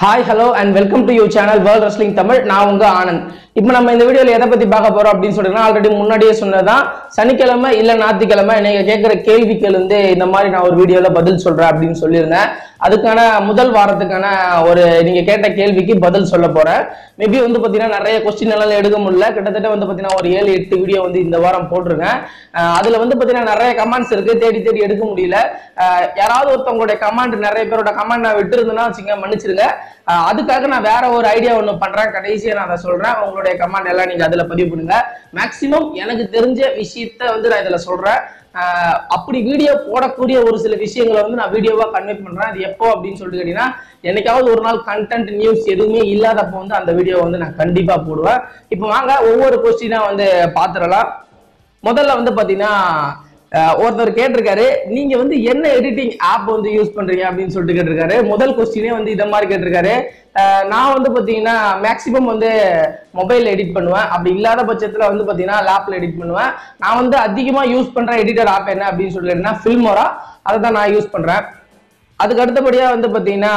Hi hello and welcome to you channel world wrestling Tamil நான் உங்க ஆனந்த். இப்போ நம்ம இந்த வீடியோல எதை பத்தி பார்க்க போறோம் அப்படின்னு சொல்லிட்டுனா ஆல்ரெடி முன்னாடியே சொன்னதான் சனிக்கிழமை இல்ல ஞாயிற்றுக்கிழமை நீங்க கேட்குற கேள்விக்கு வந்து இந்த மாதிரி நான் ஒரு வீடியோல பதில் சொல்றேன் அப்படின்னு சொல்லியிருந்தேன். அதுக்கான முதல் வாரத்துக்கான ஒரு நீங்க கேட்ட கேள்விக்கு பதில் சொல்ல போறேன். மேபி வந்து பாத்தீங்கன்னா நிறைய கொஸ்டின் எல்லாம் எடுக்க முடியல. கிட்டத்தட்ட வந்து பாத்தீங்கன்னா ஒரு ஏழு எட்டு வீடியோ வந்து இந்த வாரம் போட்டிருக்கேன். அதில் அதுல வந்து பாத்தீங்கன்னா நிறைய கமெண்ட்ஸ் இருக்கு. தேடி தேடி எடுக்க முடியல. யாராவது ஒருத்தவங்களுடைய கமெண்ட் நிறைய பேரோட கமெண்ட் நான் விட்டுருந்தேன்னா வச்சுங்க மன்னிச்சிருங்க. அதுக்காக நான் வேற ஒரு ஐடியா ஒன்று பண்றேன். கடைசியா நான் அதை சொல்றேன். உங்களுடைய கமெண்ட் எல்லாம் நீங்க அதுல பதிவு பண்ணுங்க. மேக்சிமம் எனக்கு தெரிஞ்ச விஷயத்த வந்து நான் இதுல சொல்றேன். அப்படி வீடியோ போடக்கூடிய ஒரு சில விஷயங்களை வந்து நான் வீடியோவா கன்வே பண்றேன். அது எப்போ அப்படின்னு சொல்லிட்டு கேட்டீங்கன்னா என்னைக்காவது ஒரு நாள் கண்டென்ட் நியூஸ் எதுவுமே இல்லாதப்போ வந்து அந்த வீடியோ வந்து நான் கண்டிப்பா போடுவேன். இப்போ வாங்க ஒவ்வொரு கொஸ்டினா வந்து பாத்துடலாம். முதல்ல வந்து பாத்தீங்கன்னா ஒருத்தர் கேட்டிருக்காரு நீங்க வந்து என்ன எடிட்டிங் ஆப் வந்து யூஸ் பண்றீங்க? அப்படின்னு சொல்லிட்டு கேட்டிருக்காரு. முதல் கொஸ்டினே வந்து இதை மாதிரி கேட்டிருக்காரு. நான் வந்து பாத்தீங்கன்னா மேக்சிமம் வந்து மொபைல் எடிட் பண்ணுவேன். அப்படி இல்லாத பட்சத்துல வந்து பாத்தீங்கன்னா லேப்ல எடிட் பண்ணுவேன். நான் வந்து அதிகமா யூஸ் பண்ற எடிட்டர் ஆப் என்ன அப்படின்னு சொல்லி ஃபில்மோரா அதை தான் நான் யூஸ் பண்றேன். அதுக்கு அடுத்தபடியா வந்து பாத்தீங்கன்னா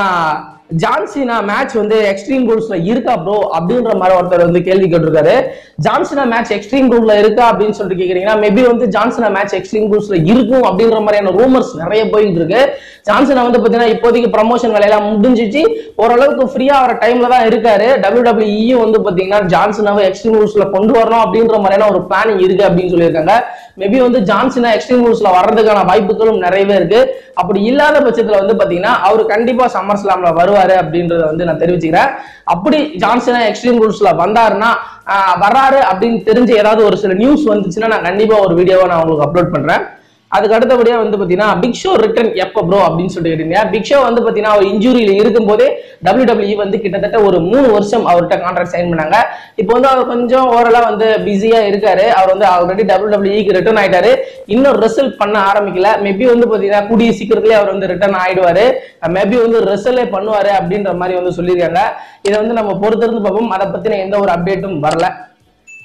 ஜான்சினா மேட்ச் வந்து எக்ஸ்ட்ரீம் ரூல்ஸ்ல இருக்கா ப்ரோ அப்படின்ற மாதிரி ஒருத்தர் வந்து கேள்வி கேட்டிருக்காரு. ஜான்சினா மேட்ச் எக்ஸ்ட்ரீம் ரூல்ல இருக்கா அப்படின்னு சொல்லிட்டு கேக்குறீங்கன்னா மேபி வந்து ஜான்சினா மேட்ச் எக்ஸ்ட்ரீம் ரூல்ஸ்ல இருக்கும் அப்படின்ற மாதிரியான ரூமர்ஸ் நிறைய போயிட்டு இருக்கு. ஜான்சனா வந்து பாத்தீங்கன்னா இப்போதைக்கு ப்ரமோஷன் வேலையெல்லாம் முடிஞ்சிச்சு. ஓரளவுக்கு ஃப்ரீயா வர டைம்ல தான் இருக்காரு. டபிள்யூ வந்து பாத்தீங்கன்னா ஜான்சனாவை எக்ஸ்ட்ரீம் ரூல்ஸ்ல கொண்டு வரணும் அப்படின்ற மாதிரியான ஒரு பிளானிங் இருக்கு அப்படின்னு சொல்லியிருக்காங்க. மேபி வந்து ஜான்சனா எக்ஸ்ட்ரீம் ரூல்ஸ்ல வர்றதுக்கான வாய்ப்புகளும் நிறையவே இருக்கு. அப்படி இல்லாத பட்சத்துல வந்து பாத்தீங்கன்னா அவர் கண்டிப்பா சம்மர் ஸ்லாம்ல வருவார். அப்படின்றத வந்து நான் தெரிவிச்சுக்கிறேன். அப்படி ஜான்சன் எக்ஸ்ட்ரீம் ரூல்ஸ்ல வந்தாருன்னா வர்றாரு அப்படின்னு தெரிஞ்ச ஏதாவது ஒரு சில நியூஸ் வந்துச்சுன்னா நான் கண்டிப்பா ஒரு வீடியோவை நான் உங்களுக்கு அப்லோட் பண்றேன். அதுக்கு அடுத்தபடியா வந்து பாத்தீங்கன்னா பிக் ஷோ ரிட்டர்ன் எப்போ ப்ரோ அப்படின்னு சொல்லிட்டு கேட்டீங்க பிக் ஷோ வந்து பாத்தீங்கன்னா அவர் இன்ஜுரியில இருக்கும்போதே டபிள்யூ வந்து கிட்டத்தட்ட ஒரு மூணு வருஷம் அவர்கிட்ட கான்ட்ராக்ட் சைன் பண்ணாங்க. இப்போ வந்து அவர் கொஞ்சம் ஓரளவு வந்து பிஸியா இருக்காரு. அவர் வந்து ஆல்ரெடி டபிள்யூடபிள்யூக்கு ரிட்டர்ன் ஆயிட்டாரு. இன்னும் ரிசல்ட் பண்ண ஆரம்பிக்கல. மேபி வந்து பாத்தீங்கன்னா கூடிய சீக்கிரத்திலே அவர் வந்து ரிட்டர்ன் ஆயிடுவாரு. மேபி வந்து ரிசல்ட்டே பண்ணுவாரு அப்படின்ற மாதிரி வந்து சொல்லியிருக்காங்க. இதை வந்து நம்ம பொறுத்திருந்து பார்ப்போம். அதை பத்தின எந்த ஒரு அப்டேட்டும் வரல.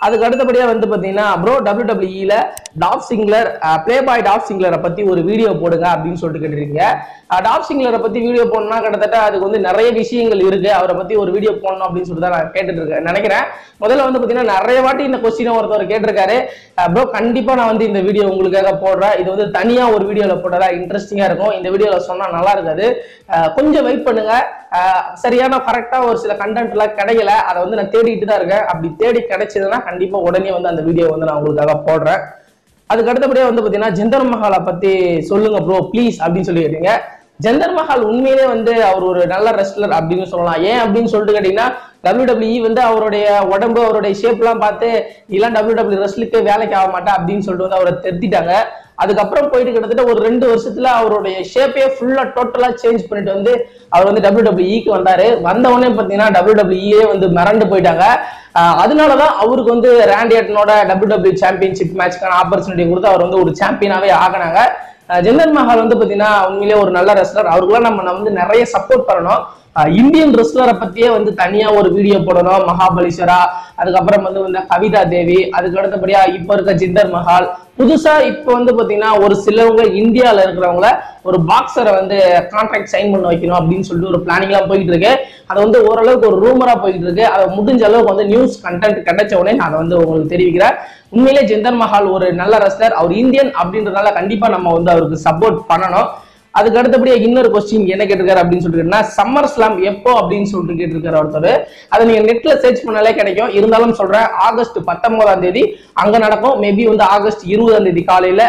அதுக்கு அடுத்தபடியா வந்து பாத்தீங்கன்னா ப்ரோ டபிள்யூடபிள்யூல டாப் சிங்லர் ப்ளே பாய் டாப் சிங்லரை பத்தி ஒரு வீடியோ போடுங்க அப்படின்னு சொல்லிட்டு கேட்டிருக்கீங்க. டாப் சிங்லரை பத்தி வீடியோ போடணும்னா கிட்டத்தட்ட அதுக்கு வந்து நிறைய விஷயங்கள் இருக்கு. அவரை பத்தி ஒரு வீடியோ போடணும் அப்படின்னு சொல்லிட்டு தான் நான் கேட்டுட்டு இருக்கேன். நினைக்கிறேன். முதல்ல வந்து பாத்தீங்கன்னா நிறைய வாட்டி இந்த கொஸ்டினை ஒருத்தவர் கேட்டிருக்காரு. ப்ரோ கண்டிப்பா நான் வந்து இந்த வீடியோ உங்களுக்காக போடுறேன். இது வந்து தனியா ஒரு வீடியோல போடுறதா இன்ட்ரெஸ்டிங்கா இருக்கும். இந்த வீடியோல சொன்னா நல்லா இருக்காது. கொஞ்சம் வெயிட் பண்ணுங்க. சரியான கரெக்டா ஒரு சில கண்டென்ட் எல்லாம் கிடைக்கல. அதை வந்து நான் தேடிட்டு தான் இருக்கேன். அப்படி தேடி கிடைச்சதுன்னா கண்டிப்பா உடனே வந்து அந்த வீடியோ வந்து நான் உங்களுக்காக போடுறேன். அதுக்கு அடுத்தபடியா வந்து பாத்தீங்கன்னா ஜெந்தர் மஹாலை பத்தி சொல்லுங்க ப்ரோ ப்ளீஸ் அப்படின்னு சொல்லி கேட்டீங்க ஜந்தர் மஹால் உண்மையிலே வந்து அவர் ஒரு நல்ல ரெஸ்லர் அப்படின்னு சொல்லலாம். ஏன் அப்படின்னு சொல்லிட்டு கேட்டீங்கன்னா டபிள்யூ வந்து அவருடைய உடம்பு அவருடைய ஷேப் எல்லாம் பார்த்து இதெல்லாம் டபிள்யூ ரெஸ்லுக்கு வேலைக்கு ஆக மாட்டா அப்படின்னு சொல்லிட்டு வந்து அவரை திருத்திட்டாங்க. அதுக்கப்புறம் போயிட்டு கிட்டத்தட்ட ஒரு ரெண்டு வருஷத்துல அவருடைய ஷேப்பே ஃபுல்லா டோட்டலா சேஞ்ச் பண்ணிட்டு வந்து அவர் வந்து டபிள்யூடபிள்யூக்கு வந்தாரு. வந்தவொடனே பாத்தீங்கன்னா டபிள்யூ டபிள்யூடபிள்யூ வந்து மிரண்டு போயிட்டாங்க. அதனாலதான் அவருக்கு வந்து ரேண்டியட்டனோட டபிள்யூடபிள்யூ சாம்பியன்ஷிப் மேட்ச்க்கான ஆப்பர்ச்சுனிட்டி கொடுத்து அவர் வந்து ஒரு சாம்பியனாவே ஆகினாங்க. ஜெந்தன் மஹால் வந்து பாத்தீங்கன்னா உண்மையிலேயே ஒரு நல்ல ரெஸ்லர் அவருக்குலாம் நம்ம வந்து நிறைய சப்போர்ட் பண்ணணும். இந்தியன் ரெஸ்லரை பத்தியே வந்து தனியா ஒரு வீடியோ போடணும். மகாபலீஸ்வரா அதுக்கப்புறம் வந்து வந்து கவிதா தேவி அதுக்கு அடுத்தபடியா இப்ப இருக்க ஜிந்தர் மஹால். புதுசா இப்ப வந்து பாத்தீங்கன்னா ஒரு சிலவங்க இந்தியால இருக்கிறவங்கள ஒரு பாக்ஸரை வந்து கான்ட்ராக்ட் சைன் பண்ண வைக்கணும் அப்படின்னு சொல்லிட்டு ஒரு பிளானிங் எல்லாம் போயிட்டு இருக்கு. அது வந்து ஓரளவுக்கு ஒரு ரூமரா போயிட்டு இருக்கு. அதை முடிஞ்ச அளவுக்கு வந்து நியூஸ் கண்டென்ட் கிடைச்ச உடனே நான் அதை வந்து உங்களுக்கு தெரிவிக்கிறேன். உண்மையிலே ஜிந்தர் மஹால் ஒரு நல்ல ரெஸ்லர் அவர் இந்தியன் அப்படின்றதுனால கண்டிப்பா நம்ம வந்து அவருக்கு சப்போர்ட் பண்ணணும். அதுக்கு அடுத்தபடியா இன்னொரு கொஸ்டின் என்ன கேட்டிருக்காரு அப்படின்னு சொல்லிட்டு சம்மர் ஸ்லாம் எப்போ அப்படின்னு சொல்லிட்டு கேட்டிருக்காரு ஒருத்தர். அதை நீங்க நெட்ல சர்ச் பண்ணாலே கிடைக்கும். இருந்தாலும் சொல்றேன் ஆகஸ்ட் பத்தொன்பதாம் தேதி அங்க நடக்கும். மேபி வந்து ஆகஸ்ட் இருபதாம் தேதி காலையில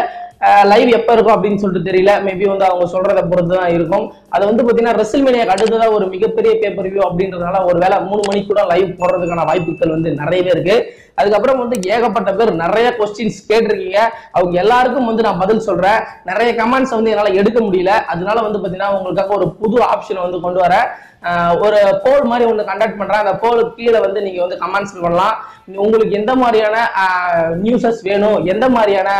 லைவ் எப்போ இருக்கும் அப்படின்னு சொல்லிட்டு தெரியல. மேபி வந்து அவங்க சொல்றத பொறுத்து தான் இருக்கும். அது வந்து பாத்தீங்கன்னா ரெசில்மேனியாக்கு அடுத்ததாக ஒரு மிகப்பெரிய பேப்பர் வியூ அப்படின்றதுனால ஒரு வேளை மூணு மணிக்கு கூட லைவ் போடுறதுக்கான வாய்ப்புகள் வந்து நிறையவே இருக்கு. அதுக்கப்புறம் வந்து ஏகப்பட்ட பேர் நிறைய கொஸ்டின்ஸ் கேட்டிருக்கீங்க. அவங்க எல்லாருக்கும் வந்து நான் பதில் சொல்றேன். நிறைய கமெண்ட்ஸ் வந்து என்னால எடுக்க முடியல. அதனால வந்து பாத்தீங்கன்னா உங்களுக்காக ஒரு புது ஆப்ஷன் வந்து கொண்டு வரேன் ஒரு போல் மாதிரி ஒன்று கண்டக்ட் பண்றேன். அந்த போலுக்கு கீழே வந்து நீங்க வந்து கமெண்ட்ஸ் பண்ணலாம் உங்களுக்கு எந்த மாதிரியான நியூஸஸ் வேணும்? எந்த மாதிரியான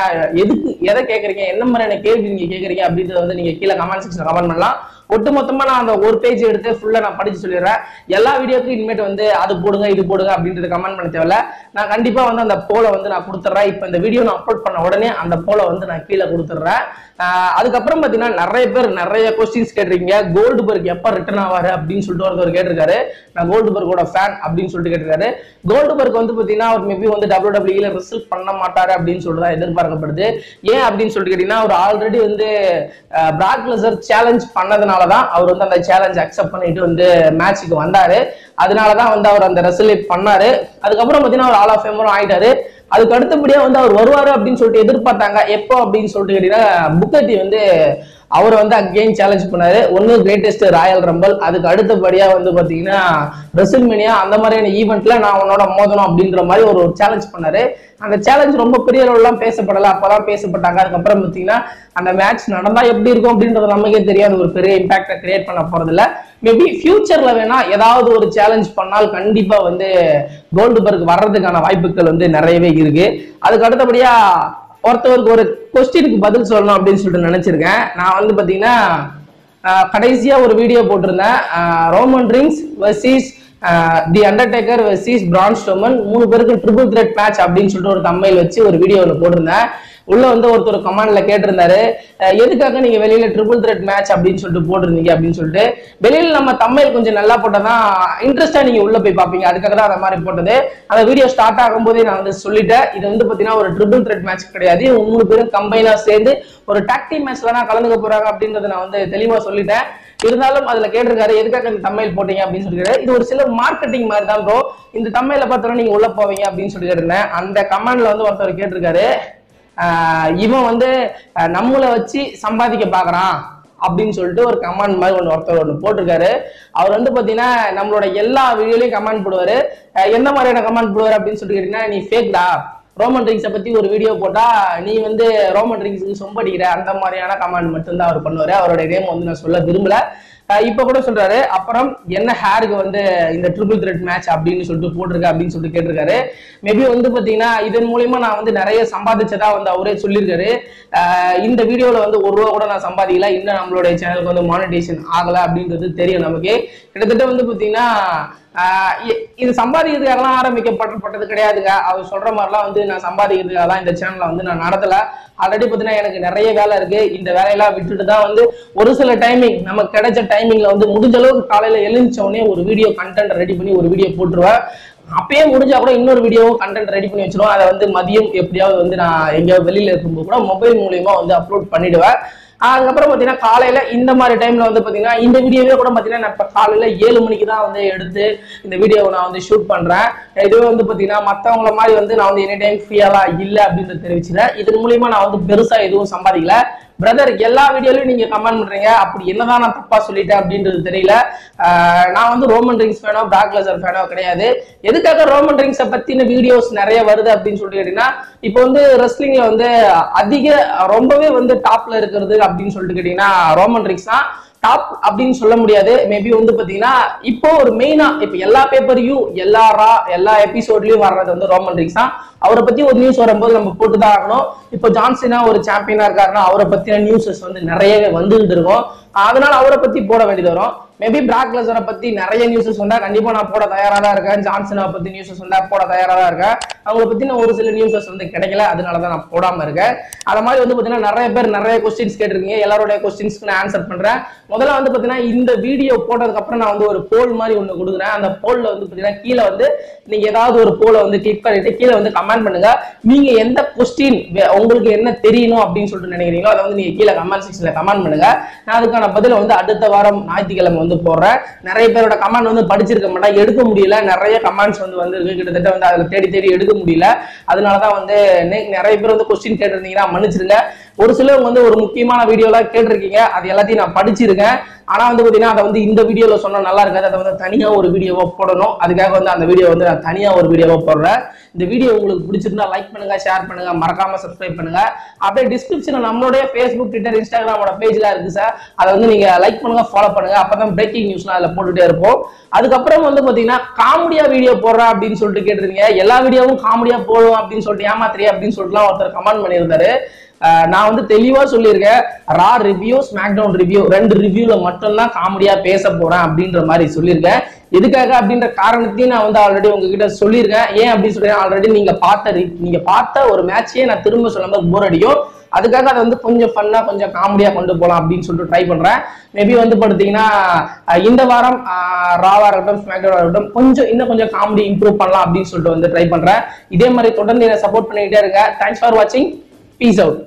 எதுக்கு எதை கேட்குறீங்க எந்த மாதிரியான கேள்வி நீங்க கேட்குறீங்க அப்படின்றத வந்து நீங்க கீழே கமெண்ட் செக்ஷன் கமெண்ட் பண்ணலாம். ஒட்டுமொத்தமா நான் அந்த ஒரு பேஜ் எடுத்து ஃபுல்லா நான் படிச்சு சொல்லிடுறேன். எல்லா வீடியோக்கும் இனிமேட் வந்து அது போடுங்க இது போடுங்க அப்படின்றது கமெண்ட் பண்ண தேவையில்ல. நான் கண்டிப்பா வந்து அந்த போலை வந்து நான் கொடுத்துட்றேன். இப்போ இந்த வீடியோ நான் அப்லோட் பண்ண உடனே அந்த போலை வந்து நான் கீழே கொடுத்துட்றேன். அதுக்கப்புறம் பாத்தீங்கன்னா நிறைய பேர் நிறைய கொஸ்டின்ஸ் கேட்டிருக்கீங்க. கோல்டு பர்க் எப்போ ரிட்டர்ன் ஆவாரு அப்படின்னு சொல்லிட்டு ஒருத்தர் கேட்டிருக்காரு. நான் கோல்டு பர்க்கோட ஃபேன் அப்படின்னு சொல்லிட்டு கேட்டிருக்காரு. கோல்டு பர்க் வந்து பாத்தீங்கன்னா அவர் மேபி வந்து டபிள்யூ டபிள்யூல ரிசல்ட் பண்ண மாட்டாரு அப்படின்னு சொல்லிட்டு தான் எதிர்பார்க்கப்படுது. ஏன் அப்படின்னு சொல்லிட்டு கேட்டீங்கன்னா அவர் ஆல்ரெடி வந்து பிராக் லெசர் சேலஞ்ச் பண்ணதுனால தான் அவர் வந்து அந்த சேலஞ்ச் அக்செப்ட் பண்ணிட்டு வந்து மேட்ச்சுக்கு வந்தாரு. அதனால தான் வந்து அவர் அந்த ரெசல்ட் பண்ணாரு. அதுக்கப்புறம் பாத்தீங்கன்னா அவர் ஆல் ஆஃப் ஃபேமரும் ஆயிட்டாரு. அதுக்கு அடுத்தபடியா வந்து அவர் வருவாரு அப்படின்னு சொல்லிட்டு எதிர்பார்த்தாங்க. எப்போ அப்படின்னு சொல்லிட்டு கேட்டீங்கன்னா புக்கட்டி வந்து அவர் வந்து அகெயின் சேலஞ்ச் பண்ணாரு. ஒன்னு கிரேட்டஸ்ட் ராயல் ரம்பல் அதுக்கு அடுத்தபடியா வந்து பாத்தீங்கன்னா ரெசில்மினியா அந்த மாதிரியான ஈவெண்ட்ல நான் உன்னோட மோதணும் அப்படின்ற மாதிரி ஒரு சேலஞ்ச் பண்ணாரு. அந்த சேலஞ்ச் ரொம்ப பெரிய அளவுலாம் பேசப்படல. அப்பதான் பேசப்பட்டாங்க. அதுக்கப்புறம் பாத்தீங்கன்னா அந்த மேட்ச் நடந்தா எப்படி இருக்கும் அப்படின்றது நமக்கே தெரியாது ஒரு பெரிய இம்பாக்டை கிரியேட் பண்ண போறது இல்ல மேபி ஃபியூச்சர்ல வேணா ஏதாவது ஒரு சேலஞ்ச் பண்ணால் கண்டிப்பா வந்து கோல்டு பர்க் வர்றதுக்கான வாய்ப்புகள் வந்து நிறையவே இருக்கு. அதுக்கு அடுத்தபடியா ஒருத்தவருக்கு ஒரு கொஸ்டினுக்கு பதில் சொல்லணும் அப்படின்னு சொல்லிட்டு நினச்சிருக்கேன். நான் வந்து பார்த்தீங்கன்னா கடைசியாக ஒரு வீடியோ போட்டிருந்தேன். Roman Reigns versus the Undertaker versus Braun Strowman மூணு பேருக்கு ட்ரிபிள் த்ரெட் மேட்ச் அப்படின்னு சொல்லிட்டு ஒரு தம்மையில் வச்சு ஒரு வீடியோ ஒன்று போட்டிருந்தேன். உள்ள வந்து ஒருத்தர் கமாண்ட்ல கேட்டிருந்தாரு. எதுக்காக நீங்க வெளியில ட்ரிபிள் த்ரெட் மேட்ச் அப்படின்னு சொல்லிட்டு போட்டிருந்தீங்க அப்படின்னு சொல்லிட்டு. வெளியில நம்ம தமிழ் கொஞ்சம் நல்லா போட்டதான் இன்ட்ரெஸ்டா நீங்க உள்ள போய் பாப்பீங்க அதுக்காக தான் அந்த மாதிரி போட்டது. அந்த வீடியோ ஸ்டார்ட் ஆகும்போதே நான் வந்து சொல்லிட்டேன். இது வந்து பாத்தீங்கன்னா ஒரு ட்ரிபிள் த்ரெட் மேட்ச் கிடையாது. மூணு பேரும் கம்பைனா சேர்ந்து ஒரு டாக்டி மேட்ச்ல தான் கலந்துக்க போறாங்க அப்படின்றத நான் வந்து தெளிவா சொல்லிட்டேன். இருந்தாலும் அதுல கேட்டிருக்காரு எதுக்காக இந்த தமிழ் போட்டீங்க? அப்படின்னு சொல்லிட்டு. இது ஒரு சில மார்க்கெட்டிங் மாதிரி தான் ப்ரோ இந்த தமிழ்ல பார்த்தோன்னா நீங்க உள்ள போவீங்க அப்படின்னு சொல்லி இருந்தேன். அந்த கமெண்ட்ல வந்து ஒருத்தர் கேட்டிருக்காரு. இவன் வந்து நம்மளை வச்சு சம்பாதிக்க பார்க்குறான் அப்படின்னு சொல்லிட்டு ஒரு கமெண்ட் மாதிரி ஒன்று ஒருத்தர் ஒன்று போட்டிருக்காரு. அவர் வந்து பார்த்தீங்கன்னா நம்மளோட எல்லா வீடியோலையும் கமெண்ட் போடுவார். எந்த மாதிரியான கமெண்ட் போடுவார் அப்படின்னு சொல்லிட்டு கேட்டீங்கன்னா நீ ஃபேக்டா ரோமன் ட்ரிங்ஸை பற்றி ஒரு வீடியோ போட்டால் நீ வந்து ரோமன் ரிங்ஸுக்கு சொம்படிக்கிற அந்த மாதிரியான கமெண்ட் மட்டும்தான் அவர் பண்ணுவார். அவருடைய நேம் வந்து நான் சொல்ல விரும்பலை. இப்ப கூட சொல்றாரு. அப்புறம் என்ன ஹேருக்கு வந்து இந்த ட்ரிபிள் த்ரெட் மேட்ச் அப்படின்னு சொல்லிட்டு போட்டிருக்க அப்படின்னு சொல்லிட்டு கேட்டிருக்காரு. மேபி வந்து பாத்தீங்கன்னா இதன் மூலியமா நான் வந்து நிறைய சம்பாதிச்சதா வந்து அவரே சொல்லியிருக்காரு. இந்த வீடியோல வந்து ஒரு ரூபா கூட நான் சம்பாதிக்கல. இன்னும் நம்மளுடைய சேனலுக்கு வந்து மானிட்டேஷன் ஆகல அப்படின்றது தெரியும் நமக்கு. கிட்டத்தட்ட வந்து பாத்தீங்கன்னா இ- இது சம்பாதிக்கிறதுக்காகலாம் ஆரம்பிக்கப்பட்டது கிடையாதுங்க. அவர் சொல்ற மாதிரிலாம் வந்து நான் சம்பாதிக்கிறதுக்காகலாம் இந்த சேனலை வந்து நான் நடத்தல. ஆல்ரெடி பார்த்தீங்கன்னா எனக்கு நிறைய வேலை இருக்கு. இந்த வேலையெல்லாம் விட்டுட்டு தான் வந்து ஒரு சில டைமிங் நமக்கு கிடைச்ச டைமிங்ல வந்து முடிஞ்ச அளவுக்கு காலையில எழுந்திரிச்சவனே ஒரு வீடியோ கண்டென்ட் ரெடி பண்ணி ஒரு வீடியோ போட்டுருவேன். அப்பயே முடிஞ்சா கூட இன்னொரு வீடியோவும் கண்டென்ட் ரெடி பண்ணி வச்சிருவோம் அதை வந்து மதியம் எப்படியாவது வந்து நான் எங்கேயாவது வெளியில இருக்கும்போது கூட மொபைல் மூலியமா வந்து அப்லோட் பண்ணிடுவேன். அதுக்கப்புறம் பார்த்தீங்கன்னா காலையில் இந்த மாதிரி டைமில் வந்து பார்த்தீங்கன்னா இந்த வீடியோவே கூட பார்த்தீங்கன்னா நான் இப்போ காலையில் ஏழு மணிக்கு தான் வந்து எடுத்து இந்த வீடியோவை நான் வந்து ஷூட் பண்ணுறேன் இதுவே வந்து பார்த்தீங்கன்னா மற்றவங்கள மாதிரி வந்து நான் வந்து எனி டைம் ஃப்ரீயாலாம் இல்லை அப்படின்றத தெரிவிச்சுக்கிறேன். இதன் மூலியமாக நான் வந்து பெருசாக எதுவும் சம்பாதிக்கல. பிரதர் எல்லா வீடியோலையும் நீங்க கமெண்ட் பண்றீங்க. அப்படி என்னதான் நான் தப்பா சொல்லிட்டேன் அப்படின்றது தெரியல. நான் வந்து ரோமன் ரிங்ஸ் ஃபேனோ பிராக் லெசர் ஃபேனோ கிடையாது. எதுக்காக ரோமன் ரிங்ஸை பத்தின வீடியோஸ் நிறைய வருது அப்படின்னு சொல்லிட்டு கேட்டீங்கன்னா இப்போ வந்து ரெஸ்லிங்ல வந்து அதிக ரொம்பவே வந்து டாப்ல இருக்கிறது அப்படின்னு சொல்லிட்டு கேட்டீங்கன்னா ரோமன் ரிங்ஸ் தான். டாப் அப்படின்னு சொல்ல முடியாது. மேபி வந்து பாத்தீங்கன்னா இப்போ ஒரு மெயினா இப்போ எல்லா பேப்பரையும் எல்லா ரா எல்லா எபிசோட்லயும் வர்றது வந்து ரோமன் ரீக்ஸ் தான். அவரை பத்தி ஒரு நியூஸ் வரும்போது நம்ம போட்டு தான் ஆகணும். இப்போ ஜான்சினா ஒரு சாம்பியனா இருக்காருன்னா அவரை பத்தின நியூஸஸ் வந்து நிறையவே வந்துகிட்டு இருக்கும் அதனால அவரை பத்தி போட வேண்டியது வரும். மேபி பிராக் லெசரை பத்தி நிறைய நியூஸஸ் வந்தா கண்டிப்பா நான் போட தயாரா தான் இருக்கேன். ஜான்சனை பத்தி நியூஸஸ் வந்தா போட தயாரா தான் இருக்கேன். அவங்கள பத்தின ஒரு சில நியூஸஸ் வந்து கிடைக்கல. அதனால தான் நான் போடாம இருக்கேன். அத மாதிரி வந்து பாத்தீங்கன்னா நிறைய பேர் நிறைய கொஸ்டின்ஸ் கேட்டிருக்கீங்க. எல்லாருடைய கொஸ்டின்ஸ்க்கு நான் ஆன்சர் பண்றேன். முதல்ல வந்து பாத்தீங்கன்னா இந்த வீடியோ போட்டதுக்கு அப்புறம் நான் வந்து ஒரு போல் மாதிரி ஒண்ணு கொடுக்குறேன். அந்த போல்ல வந்து பாத்தீங்கன்னா கீழே வந்து நீங்க ஏதாவது ஒரு போலை வந்து கிளிக் பண்ணிட்டு கீழே வந்து கமெண்ட் பண்ணுங்க. நீங்க எந்த கொஸ்டின் உங்களுக்கு என்ன தெரியணும் அப்படின்னு சொல்லிட்டு நினைக்கிறீங்களோ அதை வந்து நீங்க கீழே கமெண்ட் செக்ஷன்ல கமெண்ட் பண்ணுங்க. நான் அதுக்கான பதில வந்து அடுத்த வாரம் ஞாயிற்றுக்கிழமை வந்து போடுறேன் நிறைய பேரோட கமெண்ட் வந்து படிச்சிருக்க மாட்டேன் எடுக்க முடியல. நிறைய கமெண்ட்ஸ் வந்து வந்திருக்கு கிட்டத்தட்ட வந்து அதில் தேடி தேடி எடுக்க முடியல. அதனால தான் வந்து நிறைய பேர் வந்து கொஸ்டின் கேட்டிருந்தீங்கன்னா மன்னிச்சிருங்க. ஒரு சிலர் வந்து ஒரு முக்கியமான வீடியோலாம் கேட்டிருக்கீங்க. அது எல்லாத்தையும் நான் படிச்சிருக்கேன். ஆனா வந்து பாத்தீங்கன்னா அதை வந்து இந்த வீடியோல சொன்னா நல்லா இருக்காது. அதை வந்து தனியா ஒரு வீடியோவா போடணும். அதுக்காக வந்து அந்த வீடியோ வந்து நான் தனியா ஒரு வீடியோவா போடுறேன். இந்த வீடியோ உங்களுக்கு பிடிச்சிருந்தா லைக் பண்ணுங்க ஷேர் பண்ணுங்க மறக்காம சப்ஸ்கிரைப் பண்ணுங்க. அப்படியே டிஸ்கிரிப்ஷன்ல நம்மளுடைய ஃபேஸ்புக் ட்விட்டர் இன்ஸ்டாகிராமோட பேஜ்லாம் இருக்கு சார் அதை வந்து நீங்க லைக் பண்ணுங்க ஃபாலோ பண்ணுங்க. அப்பதான் பிரேக்கிங் நியூஸ்லாம் அதில் போட்டுட்டே இருப்போம். அதுக்கப்புறம் வந்து பாத்தீங்கன்னா காமெடியா வீடியோ போடுறா அப்படின்னு சொல்லிட்டு கேட்டிருந்தீங்க. எல்லா வீடியோவும் காமெடியா போடுவோம் அப்படின்னு சொல்லிட்டு ஏமாத்திரியா அப்படின்னு சொல்லிட்டுலாம் ஒருத்தர் கமெண்ட் பண்ணியிருந்தாரு. நான் வந்து தெளிவா சொல்லியிருக்கேன். Raw review smack down review ரெண்டு ரிவ்யூல மட்டும்தான் காமெடியா பேச போறேன் அப்படின்ற மாதிரி சொல்லியிருக்கேன். எதுக்காக அப்படின்ற காரணத்தையும் நான் வந்து ஆல்ரெடி உங்ககிட்ட சொல்லியிருக்கேன். ஏன் அப்படின்னு சொல்லி ஆல்ரெடி நீங்க பார்த்த நீங்க பார்த்த ஒரு மேட்சையே நான் திரும்ப சொல்லும்போது போர் அடிக்கும். அதுக்காக அதை வந்து கொஞ்சம் ஃபன்னா கொஞ்சம் காமெடியா கொண்டு போகலாம் அப்படின்னு சொல்லிட்டு ட்ரை பண்றேன். மேபி வந்து பார்த்தீங்கன்னா இந்த வாரம் ராவா இருக்கட்டும் ஸ்மாக்டவுன் இருக்கட்டும் கொஞ்சம் இன்னும் கொஞ்சம் காமெடி இம்ப்ரூவ் பண்ணலாம் அப்படின்னு சொல்லிட்டு வந்து ட்ரை பண்றேன். இதே மாதிரி தொடர்ந்து என்ன சப்போர்ட் பண்ணிக்கிட்டே இருங்க. தேங்க்ஸ் ஃபார் வாட்சிங் பீஸ் அவுட்